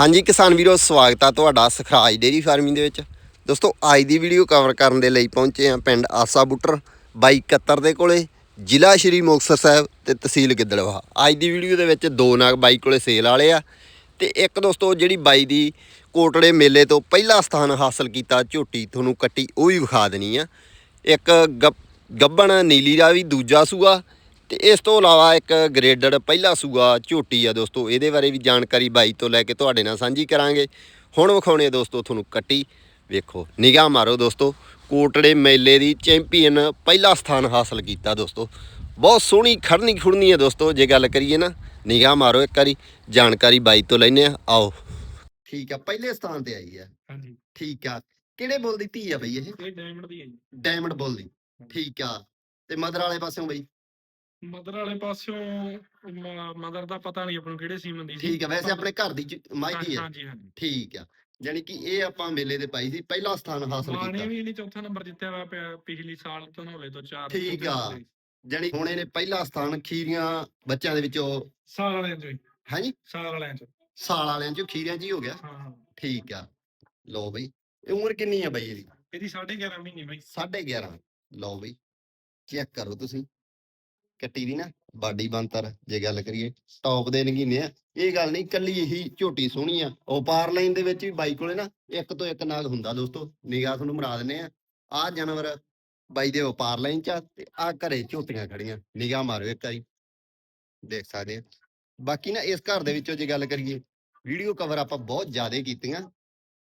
ਹਾਂਜੀ ਕਿਸਾਨ ਵੀਰੋ, ਸਵਾਗਤ ਆ ਤੁਹਾਡਾ ਸਖਰਾਜ ਡੇਰੀ ਫਾਰਮਿੰਗ ਦੇ ਵਿੱਚ। ਦੋਸਤੋ, ਅੱਜ ਦੀ ਵੀਡੀਓ ਕਵਰ ਕਰਨ ਦੇ ਲਈ ਪਹੁੰਚੇ ਆ ਪਿੰਡ ਆਸਾ ਬੁੱਟਰ, ਬਾਈ 71 ਦੇ ਕੋਲੇ, ਜ਼ਿਲ੍ਹਾ ਸ਼੍ਰੀ ਮੁਕਤਸਰ ਸਾਹਿਬ ਤੇ ਤਹਿਸੀਲ ਗਿੱਦੜਵਾ। ਅੱਜ ਦੀ ਵੀਡੀਓ ਦੇ ਵਿੱਚ ਦੋ ਨਾਗ ਬਾਈ ਕੋਲੇ ਸੇਲ ਵਾਲੇ ਆ ਤੇ ਇੱਕ ਦੋਸਤੋ, ਜਿਹੜੀ ਬਾਈ ਦੀ ਕੋਟੜੇ ਮੇਲੇ ਤੋਂ ਪਹਿਲਾ ਸਥਾਨ ਹਾਸਲ ਕੀਤਾ, ਝੋਟੀ ਤੁਹਾਨੂੰ ਕੱਟੀ, ਉਹ ਵੀ ਵਿਖਾ ਦੇਣੀ ਆ। ਇੱਕ ਗੱਬ- ਗੱਬਣ, ਨੀਲੀ ਦਾ ਵੀ ਦੂਜਾ ਸੂਆ ਤੇ ਇਸ ਤੋਂ ਇਲਾਵਾ ਇੱਕ ਗ੍ਰੇਡਡ ਪਹਿਲਾ ਸੂਆ ਝੋਟੀ ਆ ਦੋਸਤੋ ਇਹਦੇ ਬਾਰੇ ਵੀ ਜਾਣਕਾਰੀ ਬਾਈ ਤੋਂ ਲੈ ਕੇ ਤੁਹਾਡੇ ਨਾਲ ਸਾਂਝੀ ਕਰਾਂਗੇ। ਹੁਣ ਵਿਖਾਉਣੇ ਦੋਸਤੋ ਤੁਹਾਨੂੰ ਕੱਟੀ। ਵੇਖੋ ਨਿਗਾਹ ਮਾਰੋ ਦੋਸਤੋ ਕੋਟੜੇ ਮੇਲੇ ਦੀ ਚੈਂਪੀਅਨ ਪਹਿਲਾ ਸਥਾਨ ਹਾਸਲ ਕੀਤਾ ਦੋਸਤੋ। ਬਹੁਤ ਸੋਹਣੀ ਖੜਨੀ ਖੁੜਨੀ ਹੈ ਦੋਸਤੋ ਜੇ ਗੱਲ ਕਰੀਏ ਨਾ ਨਿਗਾਹ ਮਾਰੋ ਇੱਕ ਵਾਰੀ ਜਾਣਕਾਰੀ ਬਾਈ ਤੋਂ ਲੈਨੇ ਆ ਆਓ। ਠੀਕ ਆ ਪਹਿਲੇ ਸਥਾਨ ਤੇ ਆਈ ਆ। ਹਾਂਜੀ। ਠੀਕ ਆ ਕਿਹੜੇ ਬੁੱਲ ਦੀ ਧੀ ਆ ਬਈ ਇਹ? ਇਹ ਡਾਇਮੰਡ ਦੀ ਹੈ ਜੀ। ਡਾਇਮੰਡ ਬੁੱਲ ਦੀ। ਠੀਕ ਆ ਤੇ ਮਦਰ ਵਾਲੇ ਪਾਸਿਓਂ ਬਈ? ਮਦਰ ਵਾਲੇ ਪਾਸਿਓਂ ਮਦਰ ਦਾ ਪਤਾ ਨਹੀਂ ਆਪਾਂ ਨੂੰ ਕਿਹੜੇ ਸੀਮਨ ਦੀ ਸੀ। ਠੀਕ ਆ ਵੈਸੇ ਆਪਣੇ ਘਰ ਦੀ ਚ- ਮਾਈ ਦੀ ਹਾਂਜੀ ਹਾਂਜੀ। ਠੀਕ ਆ। ਯਾਨੀ ਕਿ ਇਹ ਆਪਾਂ ਮੇਲੇ ਤੇ ਪਾਈ ਸੀ ਪਹਿਲਾ ਸਥਾਨ ਹਾਸਲ ਮਾਣੇ ਕੀਤਾ ਵੀ ਇਹਨੇ ਚੌਥਾ ਨੰਬਰ ਜਿੱਤਿਆ ਵਾ ਪਿਆ ਪਿਛਲੀ ਸਾਲ ਧਨੌਲੇ ਤੋਂ ਚਾਰ ਠੀਕ ਆ। ਤੇ। ਯਾਨੀ ਹੁਣ ਇਹਨੇ ਪਹਿਲਾ ਸਥਾਨ ਖੀਰੀਆਂ ਬੱਚਿਆਂ ਦੇ ਵਿੱਚੋਂ ਸਾਲ ਵਾਲਿਆਂ ਚੋਂ ਹੀ, ਹਾਂਜੀ? ਸਾਲ ਵਾਲਿਆਂ ਚ। ਸਾਲ ਵਾਲਿਆਂ ਚੋਂ ਖੀਰਿਆਂ ਚ ਹੀ ਹੋ ਗਿਆ। ਹਾਂ ਹਾਂ। ਠੀਕ ਆ। ਲਓ ਬਈ ਇਹ ਉਮਰ ਕਿੰਨੀ ਆ ਬਈ ਇਹਦੀ? ਇਹਦੀ 11.5 ਮਹੀਨੇ ਬਈ। 11.5 ਲਓ ਬਈ ਚੈੱਕ ਕਰੋ ਤੁਸੀਂ। ਕੱਟੀ ਦੀ ਨਾ, ਬਾਡੀ ਬੰਤਰ ਜੇ ਗੱਲ ਕਰੀਏ ਟੌਪ ਦੇ ਨਗੀਨੇ ਆ। ਇਹ ਗੱਲ ਨਹੀਂ, ਕੱਲੀ ਇਹੀ ਝੋਟੀ ਸੋਹਣੀ ਆ। ਉਪਾਰ ਲਾਈਨ ਦੇ ਵਿੱਚ ਵੀ ਬਾਈ ਕੋਲੇ ਨਾ, ਇੱਕ ਤੋਂ ਇੱਕ ਨਾਗ ਹੁੰਦਾ ਦੋਸਤੋ, ਨਿਗਾਹ ਤੁਹਾਨੂੰ ਮਰਾ ਦਿੰਨੇ ਆ। ਆ ਜਾਨਵਰ ਬਾਈ ਦੇ ਉਪਾਰ ਲਾਈਨ ਚ ਤੇ ਆ ਘਰੇ ਝੋਟੀਆਂ ਖੜੀਆਂ, ਨਿਗਾਹ ਮਾਰੋ ਇੱਕ ਵਾਰੀ। ਦੇਖ ਸਕਦੇ ਆ। ਬਾਕੀ ਨਾ, ਇਸ ਘਰ ਦੇ ਵਿੱਚੋਂ ਜੇ ਗੱਲ ਕਰੀਏ ਵੀਡੀਓ ਕਵਰ ਆਪਾਂ ਬਹੁਤ ਜ਼ਿਆਦਾ ਕੀਤੀਆਂ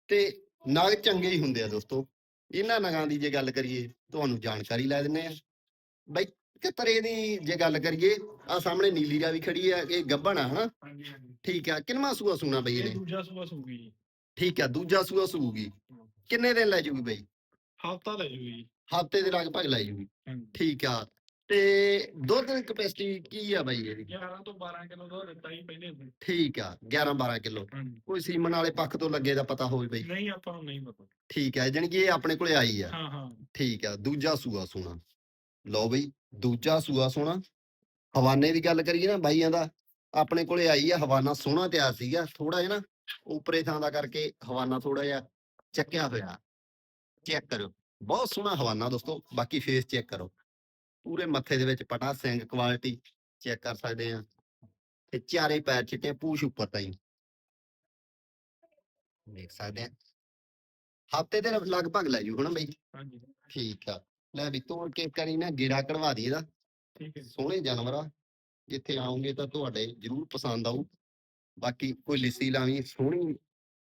ਤੇ ਨਾਗ ਚੰਗੇ ਹੀ ਹੁੰਦੇ ਆ ਦੋਸਤੋ। ਇਹਨਾਂ ਨਗਾਂ ਦੀ ਜੇ ਗੱਲ ਕਰੀਏ, ਤੁਹਾਨੂੰ ਜਾਣਕਾਰੀ ਲੈ ਦਿੰਨੇ ਆ। ਬਾਈ ਕਿਤਰੇ ਦੀ ਜੇ ਗੱਲ ਕਰੀਏ ਆ ਸਾਹਮਣੇ ਨੀਲੀ ਦਾ ਵੀ ਖੜੀ ਆ ਇਹ ਗੱਭਣ ਆ ਹਨਾ? ਹਾਂਜੀ ਹਾਂਜੀ। ਠੀਕ ਆ ਕਿੰਨਵਾਂ ਸੂਆ ਸੂਣਾ ਬਈ ਇਹ ਇਹਨੇ? ਦੂਜਾ ਸੂਆ ਸੂਗੀ ਜੀ। ਠੀਕ ਆ ਦੂਜਾ ਸੂਆ ਸੂਗੀ। ਕਿੰਨੇ ਦਿਨ ਲੈ ਜੂਗੀ ਬਈ? ਹਫਤਾ ਲੈ ਜੂਗੀ ਜੀ। ਹਫ਼ਤੇ ਦੇ ਲਗਭਗ ਲੈ ਜੂਗੀ। ਹਾਂਜੀ। ਠੀਕ ਆ ਤੇ ਦੁੱਧ ਦੀ ਕਪੈਸਿਟੀ ਕੀ ਆ ਬਾਈ ਇਹਦੀ? 11 ਤੋਂ 12 ਕਿਲੋ ਦੁੱਧ ਦਿੱਤਾ ਜੀ ਪਹਿਲੇ ਦਿਨ। ਠੀਕ ਆ 11 12 ਕਿਲੋ। ਹਾਂਜੀ। ਕੋਈ ਸੀਮਨ ਵਾਲੇ ਪੱਖ ਤੋਂ ਲੱਗੇ ਦਾ ਪਤਾ ਹੋਵੇ ਬਈ। ਨਹੀਂ ਆਪਾਂ ਨੂੰ ਨਹੀਂ ਪਤਾ। ਠੀਕ ਆ ਜਾਣੀ ਕਿ ਇਹ ਆਪਣੇ ਕੋਲੇ ਆਈ ਆ। ਹਾਂ ਹਾਂ। ਠੀਕ ਆ ਦੂਜਾ ਸੂਆ ਸੋਣਾ। ਲਓ ਬਈ ਦੂਜਾ ਸੂਆ ਸੋਣਾ ਹਵਾਨੇ ਦੀ ਗੱਲ ਕਰੀਏ ਨਾ ਬਾਈਆਂ ਦਾ ਆਪਣੇ ਕੋਲੇ ਆਈ ਆ ਹਵਾਨਾ ਸੋਹਣਾ ਤਿਆਰ ਸੀਗਾ ਥੋੜਾ ਜਿਹਾ ਨਾ ਉਪਰੇ ਥਾਂ ਦਾ ਕਰਕੇ ਹਵਾਨਾ ਥੋੜਾ ਜਿਹਾ ਚੱਕਿਆ ਹੋਇਆ। ਚੈੱਕ ਕਰੋ ਬਹੁਤ ਸੋਹਣਾ ਹਵਾਨਾ ਦੋਸਤੋ ਬਾਕੀ ਫੇਸ ਚੈੱਕ ਕਰੋ। ਪੂਰੇ ਮੱਥੇ ਦੇ ਵਿੱਚ ਪਟਾ ਸਿੰਘ ਕੁਆਲਿਟੀ ਚੈੱਕ ਕਰ ਸਕਦੇ ਆ। ਤੇ ਚਾਰੇ ਪੈਰ ਚਿੱਟੇ ਪੂਛ ਉੱਪਰ ਤਾਈ। ਦੇਖ ਸਕਦੇ ਆ। ਹਫ਼ਤੇ ਦੇ ਲਗਭਗ ਲੈ ਜੂ ਹਨਾ ਬਈ? ਹਾਂਜੀ। ਠੀਕ ਆ। ਲੈ ਵੀ ਤੋੜ ਕੇ ਕਰੀ ਨਾ ਗੇੜਾ ਕਢਵਾ ਦੀ ਇਹਦਾ। ਠੀਕ ਹੈ। ਸੋਹਣੇ ਜਾਨਵਰ ਆ ਜਿੱਥੇ ਆਉਂਗੇ ਤਾਂ ਤੁਹਾਡੇ ਜ਼ਰੂਰ ਪਸੰਦ ਆਊ। ਬਾਕੀ ਕੋਈ ਲਿੱਸੀ ਲਾਵੀਂ ਸੋਹਣੀ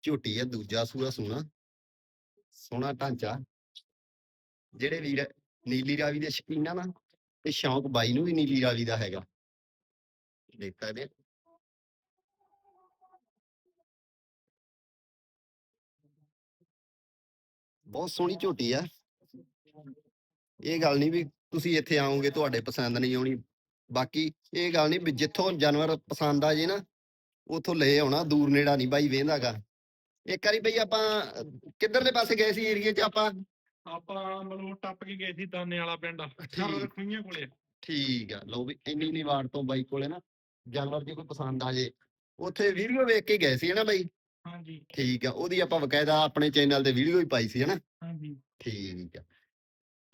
ਝੋਟੀ ਆ ਦੂਜਾ ਸੂਆ ਸੋਹਣਾ ਸੋਹਣਾ ਢਾਂਚਾ। ਜਿਹੜੇ ਵੀਰ ਨੀਲੀ ਰਾਵੀ ਦੇ ਸ਼ੌਕੀਨ ਨਾ ਤੇ ਸ਼ੌਂਕ ਬਾਈ ਨੂੰ ਵੀ ਨੀਲੀ ਰਾਵੀ ਦਾ ਹੈਗਾ। ਦੇਖ ਸਕਦੇ। ਬਹੁਤ ਸੋਹਣੀ ਝੋਟੀ ਆ। ਇਹ ਗੱਲ ਨਹੀਂ ਵੀ ਤੁਸੀਂ ਇੱਥੇ ਆਓਗੇ ਤੁਹਾਡੇ ਪਸੰਦ ਨਹੀਂ ਆਉਣੀ। ਬਾਕੀ ਇਹ ਗੱਲ ਨਹੀਂ ਵੀ ਜਿੱਥੋਂ ਜਾਨਵਰ ਪਸੰਦ ਆ ਜੇ ਨਾ ਉਥੋਂ ਲੈ ਆਉਣਾ ਦੂਰ ਨੇੜਾ ਨਹੀਂ ਬਾਈ ਵੇਂਦਾਗਾ ਇੱਕ ਵਾਰੀ ਬਈ ਆਪਾਂ ਕਿੱਧਰਲੇ ਪਾਸੇ ਗਏ ਸੀ ਏਰੀਏ 'ਚ ਆਪਾਂ? ਆਪਾਂ ਮਤਲਬ ਟੱਪ ਕੇ ਗਏ ਸੀ ਦਾਨੇ ਵਾਲਾ ਪਿੰਡ ਖੁਈਆਂ ਕੋਲੇ। ਠੀਕ ਆ ਲਓ ਵੀ ਇੰਨੀ ਇੰਨੀ ਵਾਰ ਤੋਂ ਬਾਈ ਕੋਲੇ ਨਾ ਜਾਨਵਰ ਜੇ ਕੋਈ ਪਸੰਦ ਆ ਜੇ। ਉੱਥੇ ਵੀਡੀਓ ਵੇਖ ਕੇ ਗਏ ਸੀ ਹਨਾ ਬਾਈ? ਹਾਂਜੀ। ਠੀਕ ਆ ਉਹਦੀ ਆਪਾਂ ਬਕਾਇਦਾ ਆਪਣੇ ਚੈਨਲ ਤੇ ਵੀਡੀਓ ਹੀ ਪਾਈ ਸੀ ਹਨਾ? ਹਾਂਜੀ। ਠੀਕ ਆ।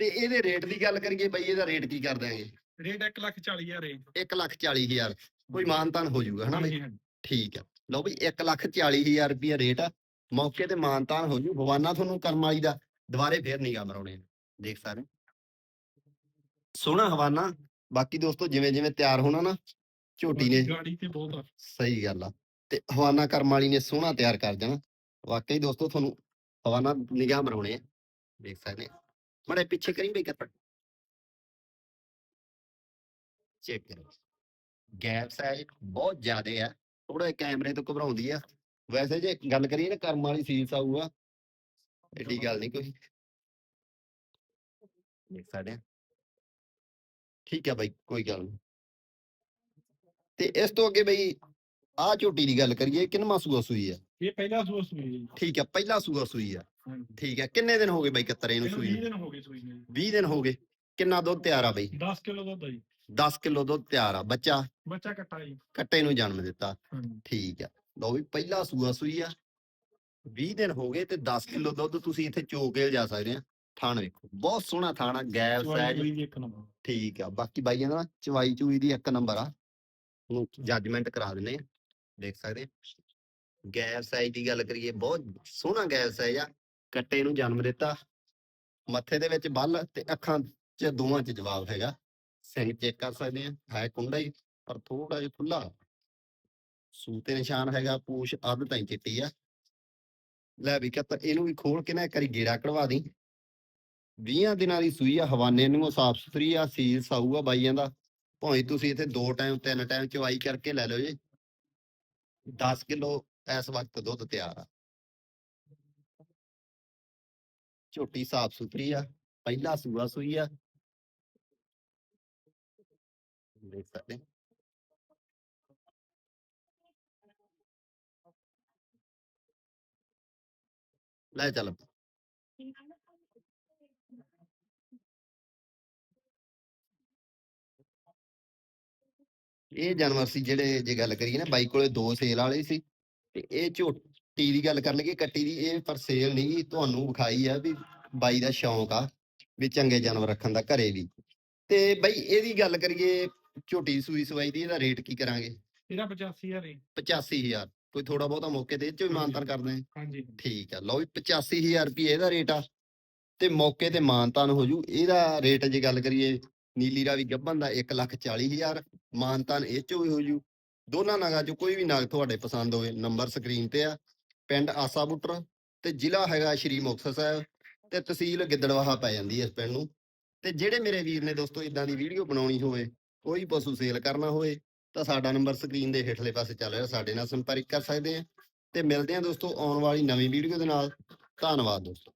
ਤੇ ਇਹਦੇ ਰੇਟ ਦੀ ਗੱਲ ਕਰੀਏ ਬਾਈ ਇਹਦਾ ਰੇਟ ਕੀ ਕਰ ਦਿਆਂਗੇ ਰੇਟ 1 ਲੱਖ 40 ਹਜ਼ਾਰ ਹੈ 1 ਲੱਖ 40 ਹਜ਼ਾਰ। ਕੋਈ ਮਾਨਤਾਨ ਹੋ ਜਾਊਗਾ ਹਨਾ ਬਾਈ? ਠੀਕ ਆ। ਲਓ ਬਈ 1 ਲੱਖ 40 ਹਜ਼ਾਰ ਰੁਪਇਆ ਰੇਟ ਆ। ਮੌਕੇ ਤੇ ਮਾਨਤਾਨ ਹੋ ਜੂ। ਹਵਾਨਾ ਤੁਹਾਨੂੰ ਕਰਮ ਵਾਲੀ ਦਾ। ਦੁਬਾਰੇ ਫੇਰ ਨਿਗਾਹ ਮਰਾਉਣੇ ਆ। ਦੇਖ ਸਾਰੇ। ਸੋਹਣਾ ਹਵਾਨਾ। ਬਾਕੀ ਦੋਸਤੋ ਜਿਵੇਂ ਜਿਵੇਂ ਤਿਆਰ ਹੋਣਾ ਨਾ ਝੋਟੀ ਨੇ ਗਾੜੀ ਤੇ ਬਹੁਤ ਆ। ਸਹੀ ਗੱਲ ਆ। ਤੇ ਹਵਾਨਾ ਕਰਮ ਵਾਲੀ ਨੇ ਸੋਹਣਾ ਤਿਆਰ ਕਰ ਜਾਣਾ ਵਾਕਈ ਦੋਸਤੋ ਤੁਹਾਨੂੰ ਹਵਾਨਾ ਨਿਗਾਹ ਮਰਾਉਣੇ ਆ। ਦੇਖ ਸਕਦੇ ਪਿੱਛੇ ਕਰੀ ਬਈ ਕਰ ਚੈੱਕ ਕਰੋ ਗੈਪ ਸਾਈਜ਼ ਬਹੁਤ ਜ਼ਿਆਦੇ ਆ ਥੋੜਾ ਕੈਮਰੇ ਤੋਂ ਘਬਰਾਉਂਦੀ ਆ ਵੈਸੇ ਜੇ ਗੱਲ ਕਰੀਏ ਨਾ ਕਰਮ ਵਾਲੀ ਸੀਸ ਆਊਗਾ ਏਡੀ ਗੱਲ ਨਹੀਂ ਕੋਈ ਦੇਖ ਆ ਠੀਕ ਆ ਬਾਈ ਕੋਈ ਗੱਲ ਨਹੀਂ ਤੇ ਇਸ ਤੋਂ ਅੱਗੇ ਬਈ ਆ ਝੋਟੀ ਦੀ ਗੱਲ ਕਰੀਏ ਕਿੰਨਵਾਂ ਸੂਆ ਸੂਈ ਆ ਇਹ ਪਹਿਲਾ ਸੂਆ ਸੂਈ ਠੀਕ ਆ ਪਹਿਲਾ ਸੂਆ ਸੂਈ ਆ ਠੀਕ ਆ ਕਿੰਨੇ ਦਿਨ ਹੋ ਗਏ ਬਾਈ ਕੱਤਰੇ ਨੂੰ ਸੂਈ 20 ਨੂੰ? ਦਿਨ ਹੋ ਗਏ ਸੂਈ ਨੂੰ। 20 ਦਿਨ ਹੋ ਗਏ ਕਿੰਨਾ ਦੁੱਧ ਤਿਆਰ ਆ ਬਈ? 10 ਕਿਲੋ ਦੁੱਧ ਆ ਜੀ। 10 ਕਿਲੋ ਦੁੱਧ ਤਿਆਰ ਆ ਬੱਚਾ? ਬੱਚਾ ਕੱਟਾ ਜੀ। ਕੱਟੇ ਨੂੰ ਜਨਮ ਦਿੱਤਾ। ਠੀਕ ਆ ਲਓ ਵੀ ਪਹਿਲਾ ਸੂਆ ਸੂਈ ਆ। 20 ਦਿਨ ਹੋ ਗਏ ਤੇ 10 ਕਿਲੋ ਦੁੱਧ ਤੁਸੀਂ ਇੱਥੇ ਚੋ ਕੇ ਲਿਜਾ ਸਕਦੇ ਆ। ਥਾਣ ਵੇਖੋ ਬਹੁਤ ਸੋਹਣਾ ਥਾਣ ਆ ਗੈਪ ਸਾਈਜ਼ ਠੀਕ ਆ ਬਾਕੀ ਬਾਈਆਂ ਦਾ ਨਾ ਚਵਾਈ ਚੂਈ ਦੀ ਇੱਕ ਨੰਬਰ ਆ। ਹੁਣ ਜੱਜਮੈਂਟ ਕਰਾ ਦਿੰਦੇ ਆ। ਦੇਖ ਸਕਦੇ ਗੈਪ ਸਾਈਜ਼ ਦੀ ਗੱਲ ਕਰੀਏ ਬਹੁਤ ਸੋਹਣਾ ਗੈਪ ਸਾਈਜ਼ ਆ ਕੱਟੇ ਨੂੰ ਜਨਮ ਦਿੱਤਾ। ਮੱਥੇ ਦੇ ਵਿੱਚ ਬੱਲ ਤੇ ਅੱਖਾਂ 'ਚ ਦੋਵਾਂ 'ਚ ਜਵਾਬ ਹੈਗਾ। ਸਿੰਘ ਚੈੱਕ ਕਰ ਸਕਦੇ ਆ ਹੈ ਕੁੰਡਾ ਹੀ, ਪਰ ਥੋੜਾ ਜਿਹਾ ਖੁੱਲਾ ਸੂ ਤੇ ਨਿਸ਼ਾਨ ਹੈਗਾ, ਪੂਛ ਅੱਧ ਤਾਈਂ ਚਿੱਟੀ ਆ। ਲੈ ਵੀ ਕੱਤ ਇਹਨੂੰ ਵੀ ਖੋਲ ਕੇ ਨਾ ਇੱਕ ਵਾਰੀ ਗੇੜਾ ਕਢਵਾ ਦੀ 20 ਦਿਨਾਂ ਦੀ ਸੂਈ ਆ, ਹਵਾਨੇ ਨੂੰ ਸਾਫ਼ ਸੁਥਰੀ ਆ, ਸੀਲ ਸਾਊ ਆ ਬਾਈਆਂ ਦਾ। ਭਾਵੇਂ ਤੁਸੀਂ ਇੱਥੇ ਦੋ ਟਾਈਮ, ਤਿੰਨ ਟਾਈਮ ਚਵਾਈ ਕਰਕੇ ਲੈ ਲਓ ਜੀ। 10 ਕਿਲੋ ਇਸ ਵਕਤ ਦੁੱਧ ਤਿਆਰ ਆ। ਝੋਟੀ ਸਾਫ਼ ਸੁਥਰੀ ਆ, ਪਹਿਲਾ ਸੂਆ ਸੂਈ ਆ। ਦੇਖ ਸਕਦੇ ਲੈ ਚੱਲ ਇਹ ਜਾਨਵਰ ਸੀ ਜਿਹੜੇ ਜੇ ਗੱਲ ਕਰੀਏ ਨਾ, ਬਾਈ ਕੋਲੇ ਦੋ ਸੇਲ ਵਾਲੇ ਸੀ ਤੇ ਇਹ ਝੋਟੀ ਦੀ ਗੱਲ ਕਰ ਲਈਏ ਕੱਟੀ ਦੀ ਇਹ ਪਰ ਸੇਲ ਨਹੀਂ ਤੁਹਾਨੂੰ ਵਿਖਾਈ ਆ ਵੀ ਬਾਈ ਦਾ ਸ਼ੌਂਕ ਆ ਵੀ ਚੰਗੇ ਜਾਨਵਰ ਰੱਖਣ ਦਾ ਘਰੇ ਵੀ। ਤੇ ਬਾਈ ਇਹਦੀ ਗੱਲ ਕਰੀਏ ਝੋਟੀ ਸੂਈ ਸਵਾਈ ਦੀ ਇਹਦਾ ਰੇਟ ਕੀ ਕਰਾਂਗੇ? ਇਹਦਾ 85000 ਹੈ 85000 ਕੋਈ ਥੋੜਾ ਬਹੁਤਾ ਮੌਕੇ ਤੇ ਇਹ ਚੋਂ ਕਰਦੇ ਆ। ਹਾਂਜੀ। ਠੀਕ ਆ ਲਓ ਵੀ 85000 ਰੁਪਏ ਇਹਦਾ ਰੇਟ ਆ। ਤੇ ਮੌਕੇ ਤੇ ਮਾਨਤਾਨ ਹੋ ਜੂ। ਇਹਦਾ ਰੇਟ ਜੇ ਗੱਲ ਕਰੀਏ ਨੀਲੀ ਰਾਵੀ ਗੱਬਨ ਦਾ 140000 ਮਾਨਤਾਨ ਇਹ ਚੋਂ ਵੀ ਹੋ ਜੂ। ਦੋਨਾਂ ਨਗਾਂ ਚੋਂ ਕੋਈ ਵੀ ਨਗ ਤੁਹਾਡੇ ਪਸੰਦ ਹੋਵੇ ਨੰਬਰ ਸਕਰੀਨ ਤੇ ਆ। ਪਿੰਡ ਆਸਾ ਬੁੱਟਰ ਤੇ ਜ਼ਿਲ੍ਹਾ ਹੈਗਾ ਸ਼੍ਰੀ ਮੁਕਤਸਰ ਸਾਹਿਬ ਤੇ ਤਹਿਸੀਲ ਗਿੱਦੜਵਾਹਾ ਪੈ ਜਾਂਦੀ ਹੈ ਇਸ ਪਿੰਡ ਨੂੰ। ਤੇ ਜਿਹੜੇ ਮੇਰੇ ਵੀਰ ਨੇ ਦੋਸਤੋ ਇਦਾਂ ਦੀ ਵੀਡੀਓ ਬਣਾਉਣੀ ਹੋਵੇ, ਕੋਈ ਪਸ਼ੂ ਸੇਲ ਕਰਨਾ ਹੋਵੇ, ਤਾਂ ਸਾਡਾ ਨੰਬਰ ਸਕਰੀਨ ਦੇ ਹੇਠਲੇ ਪਾਸੇ ਚੱਲ ਰਿਹਾ, ਸਾਡੇ ਨਾਲ ਸੰਪਰਕ ਕਰ ਸਕਦੇ ਆ ਤੇ ਮਿਲਦੇ ਆ ਦੋਸਤੋ ਆਉਣ ਵਾਲੀ ਨਵੀਂ ਵੀਡੀਓ ਦੇ ਨਾਲ। ਧੰਨਵਾਦ ਦੋਸਤੋ।